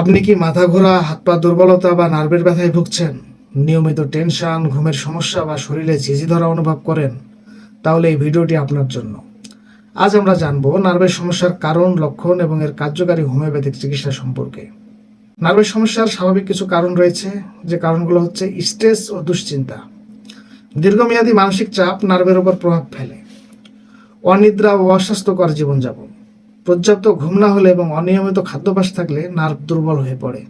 আপনি কি মাথা ঘোরা, হাত পা দুর্বলতা বা নার্ভের ব্যথায় ভুগছেন? নিয়মিত টেনশন, ঘুমের সমস্যা বা শরীরে ঝিঝি ধরা অনুভব করেন? তাহলে এই ভিডিওটি আপনার জন্য। আজ আমরা জানব নার্ভের সমস্যার কারণ, লক্ষণ এবং এর কার্যকারী হোমিওপ্যাথিক চিকিৎসা সম্পর্কে। নার্ভের সমস্যার স্বাভাবিক কিছু কারণ রয়েছে, যে কারণগুলো হচ্ছে স্ট্রেস ও দুশ্চিন্তা। দীর্ঘমেয়াদী মানসিক চাপ নার্ভের উপর প্রভাব ফেলে। অনিদ্রা ও অস্বাস্থ্যকর জীবনযাপন। পর্যাপ্ত ঘুম না হলে এবং অনিয়মিত খাদ্যাভ্যাস থাকলে নার্ভ দুর্বল হয়ে পড়ে।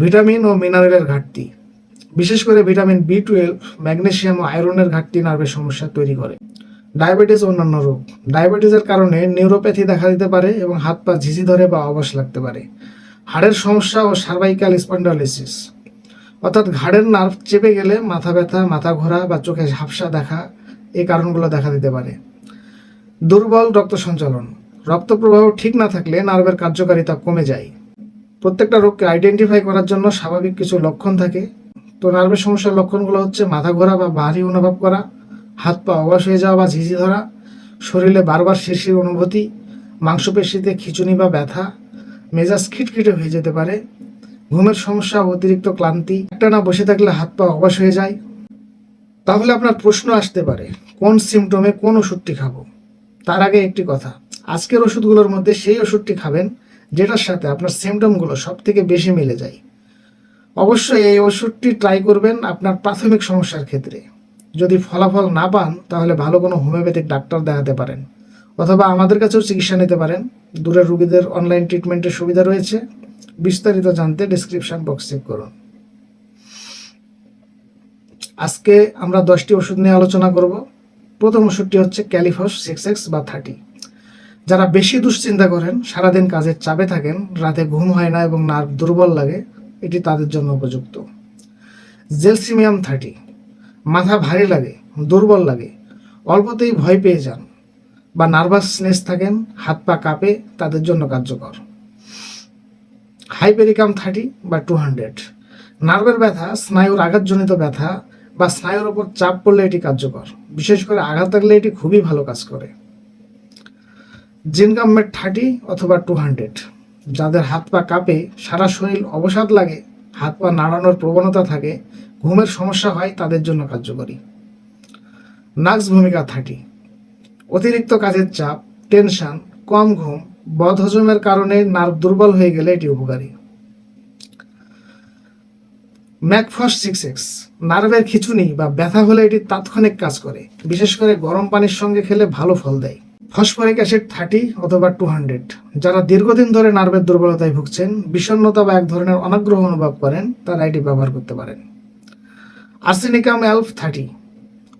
ভিটামিন ও মিনারেলের ঘাটতি। বিশেষ করে ভিটামিন বি টুয়েলভ ম্যাগনেশিয়াম ও আয়রনের ঘাটতি নার্ভের সমস্যা তৈরি করে। ডায়াবেটিস অন্যান্য রোগ। ডায়াবেটিসের কারণে নিউরোপ্যাথি দেখা দিতে পারে এবং হাত পা ঝিঝি ধরে বা অবশ লাগতে পারে। হাড়ের সমস্যা ও সার্ভাইকাল স্পন্ডালিসিস অর্থাৎ ঘাড়ের নার্ভ চেপে গেলে মাথা ব্যথা, মাথা ঘোরা বা চোখে ঝাপসা দেখা এই কারণগুলো দেখা দিতে পারে। দুর্বল রক্ত সঞ্চালন। রক্ত প্রবাহ ঠিক না থাকলে নার্ভের কার্যকারিতা কমে যায়। প্রত্যেকটা রোগকে আইডেন্টিফাই করার জন্য স্বাভাবিক কিছু লক্ষণ থাকে। তো নার্ভের সমস্যার লক্ষণগুলো হচ্ছে মাথা ঘোরা বা ভারী অনুভব করা, হাত পা অবাস হয়ে যাওয়া বা ঝিঝি ধরা, শরীরে বারবার শিরশির অনুভূতি, মাংসপেশিতে খিচুনি বা ব্যথা, মেজাজ খিটখিটে হয়ে যেতে পারে, ঘুমের সমস্যা, অতিরিক্ত ক্লান্তি, একটানা বসে থাকলে হাত পা অবাস হয়ে যায়। তাহলে আপনার প্রশ্ন আসতে পারে, কোন সিমটমে কোন ওষুধটি খাব? তার আগে একটি কথা আজকের ওষুধগুলোর মধ্যে সেই ওষুধটি খাবেন, যেটার সাথে আপনার সিমটমগুলো সব থেকে বেশি মিলে যায়। অবশ্যই এই ওষুধটি ট্রাই করবেন আপনার প্রাথমিক সমস্যার ক্ষেত্রে। যদি ফলাফল না পান, তাহলে ভালো কোনো হোমিওপ্যাথিক ডাক্তার দেখাতে পারেন, অথবা আমাদের কাছেও চিকিৎসা নিতে পারেন। দূরের রুগীদের অনলাইন ট্রিটমেন্টের সুবিধা রয়েছে। বিস্তারিত জানতে ডিসক্রিপশন বক্স চেক করুন। আজকে আমরা দশটি ওষুধ নিয়ে আলোচনা করব। প্রথম ওষুধটি হচ্ছে ক্যালিফস সিক্স এক্স বা থার্টি। যারা বেশি দুশ্চিন্তা করেন, সারাদিন কাজের চাপে থাকেন, রাতে ঘুম হয় না এবং নার্ভ দুর্বল লাগে, এটি তাদের জন্য উপযুক্ত। জেলসিমিয়াম থার্টি, মাথা ভারী লাগে, দুর্বল লাগে, অল্পতেই ভয় পেয়ে যান বা নার্ভাসনেস থাকেন, হাত পা কাঁপে, তাদের জন্য কার্যকর। হাইপেরিকাম থার্টি বা টু হান্ড্রেড, নার্ভের ব্যথা, স্নায়ুর আঘাতজনিত ব্যথা বা স্নায়ুর ওপর চাপ পড়লে এটি কার্যকর। বিশেষ করে আঘাত লাগলে এটি খুবই ভালো কাজ করে। জিনকামেট থার্টি অথবা টু হান্ড্রেড। যাদের হাত পা কাঁপে, সারা শরীর অবসাদ লাগে, হাত পা নাড়ানোর প্রবণতা থাকে, ঘুমের সমস্যা হয়, তাদের জন্য কার্যকরী। নাক্স ভূমিকা থার্টি। অতিরিক্ত কাজের চাপ, টেনশন, কম ঘুম, বদহজমের কারণে নার্ভ দুর্বল হয়ে গেলে এটি উপকারী। Mag phos six X. নার্ভের খিচুনি বা ব্যথা হলে এটি তাৎক্ষণিক কাজ করে, বিশেষ করে গরম পানির সঙ্গে খেলে ভালো ফল দেয়। ফসফরিক অ্যাসিড থার্টি অথবা টু হান্ড্রেড যারা দীর্ঘদিন ধরে নার্ভের দুর্বলতায় ভুগছেন, বিষণ্ণতা বা এক ধরনের অনাগ্রহ অনুভব করেন, তারা এটি ব্যবহার করতে পারেন। আর্সেনিকাম অ্যালফ থার্টি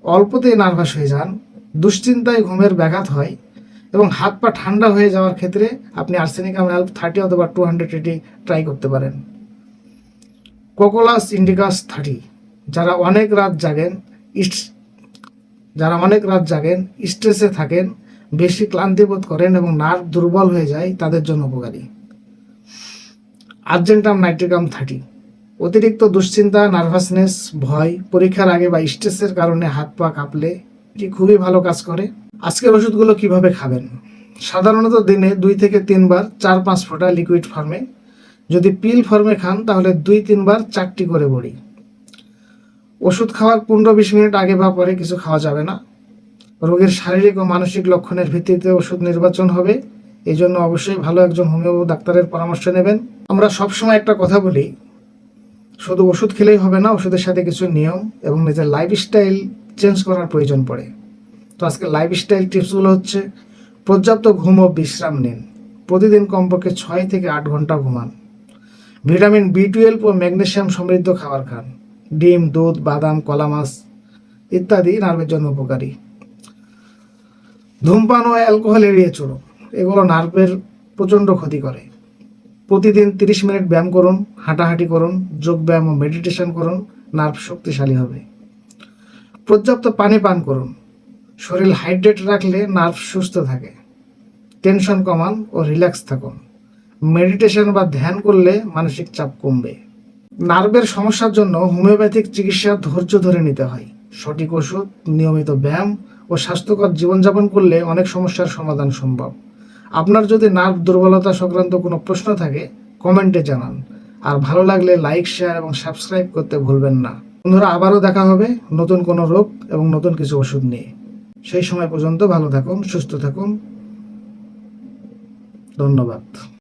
অল্পতেই নার্ভাস হয়ে যান, দুশ্চিন্তায় ঘুমের ব্যাঘাত হয় এবং হাত পা ঠান্ডা হয়ে যাওয়ার ক্ষেত্রে আপনি আর্সেনিকাম অ্যালফ থার্টি অথবা টু হান্ড্রেড এটি ট্রাই করতে পারেন। কোকোলাস ইন্ডিকাস থার্টি যারা অনেক রাত জাগেন ইস্ট যারা অনেক রাত জাগেন স্ট্রেসে থাকেন বেশি ক্লান্তি বোধ করেন এবং নার্ভ দুর্বল হয়ে যায়, তাদের জন্য উপকারী। Argentum nitricum thirty. অতিরিক্ত দুশ্চিন্তা, নার্ভাসনেস, ভয়, পরীক্ষার আগে বা স্ট্রেসের কারণে হাত পা কাঁপলে এটি খুবই ভালো কাজ করে। আজকের ওষুধগুলো কীভাবে খাবেন? সাধারণত দিনে দুই থেকে তিনবার চার পাঁচ ফোঁটা লিকুইড ফর্মে। যদি পিল ফর্মে খান, তাহলে দুই তিনবার চারটি করে বড়ি। ওষুধ খাওয়ার পনেরো বিশ মিনিট আগে বা পরে কিছু খাওয়া যাবে না। রোগীর শারীরিক ও মানসিক লক্ষণের ভিত্তিতে ওষুধ নির্বাচন হবে। এই জন্য অবশ্যই ভালো একজন হোমিও ডাক্তারের পরামর্শ নেবেন। আমরা সবসময় একটা কথা বলি, শুধু ওষুধ খেলেই হবে না, ওষুধের সাথে কিছু নিয়ম এবং নিজের লাইফস্টাইল চেঞ্জ করার প্রয়োজন পড়ে। তো আজকে লাইফস্টাইল টিপসগুলো হচ্ছে, পর্যাপ্ত ঘুম ও বিশ্রাম নিন। প্রতিদিন কমপক্ষে ছয় থেকে আট ঘণ্টা ঘুমান। ভিটামিন বি টুয়েলভ ও ম্যাগনেশিয়াম সমৃদ্ধ খাবার খান। ডিম, দুধ, বাদাম, কলা মাছ ইত্যাদি নার্ভের জন্য উপকারী। ধূমপান ও অ্যালকোহল এড়িয়ে চলুন। এগুলো নার্ভের প্রচণ্ড ক্ষতি করে। প্রতিদিন তিরিশ মিনিট ব্যায়াম করুন, হাঁটাহাঁটি করুন, যোগ ব্যায়াম ও মেডিটেশন করুন, নার্ভ শক্তিশালী হবে। পর্যাপ্ত পানি পান করুন। শরীর হাইড্রেট রাখলে নার্ভ সুস্থ থাকে। টেনশন কমান ও রিল্যাক্স থাকুন। মেডিটেশন বা ধ্যান করলে মানসিক চাপ কমবে। নার্ভের সমস্যার জন্য হোমিওপ্যাথিক চিকিৎসা ধৈর্য ধরে নিতে হয়। সঠিক ওষুধ, নিয়মিত ব্যায়াম ও স্বাস্থ্যকর জীবনযাপন করলে অনেক সমস্যার সমাধান সম্ভব। আপনার যদি নার্ভ দুর্বলতা সংক্রান্ত কোনো প্রশ্ন থাকে, কমেন্টে জানান। আর ভালো লাগলে লাইক, শেয়ার এবং সাবস্ক্রাইব করতে ভুলবেন না। বন্ধুরা, আবারও দেখা হবে নতুন কোনো রোগ এবং নতুন কিছু ওষুধ নিয়ে। সেই সময় পর্যন্ত ভালো থাকুন, সুস্থ থাকুন। ধন্যবাদ।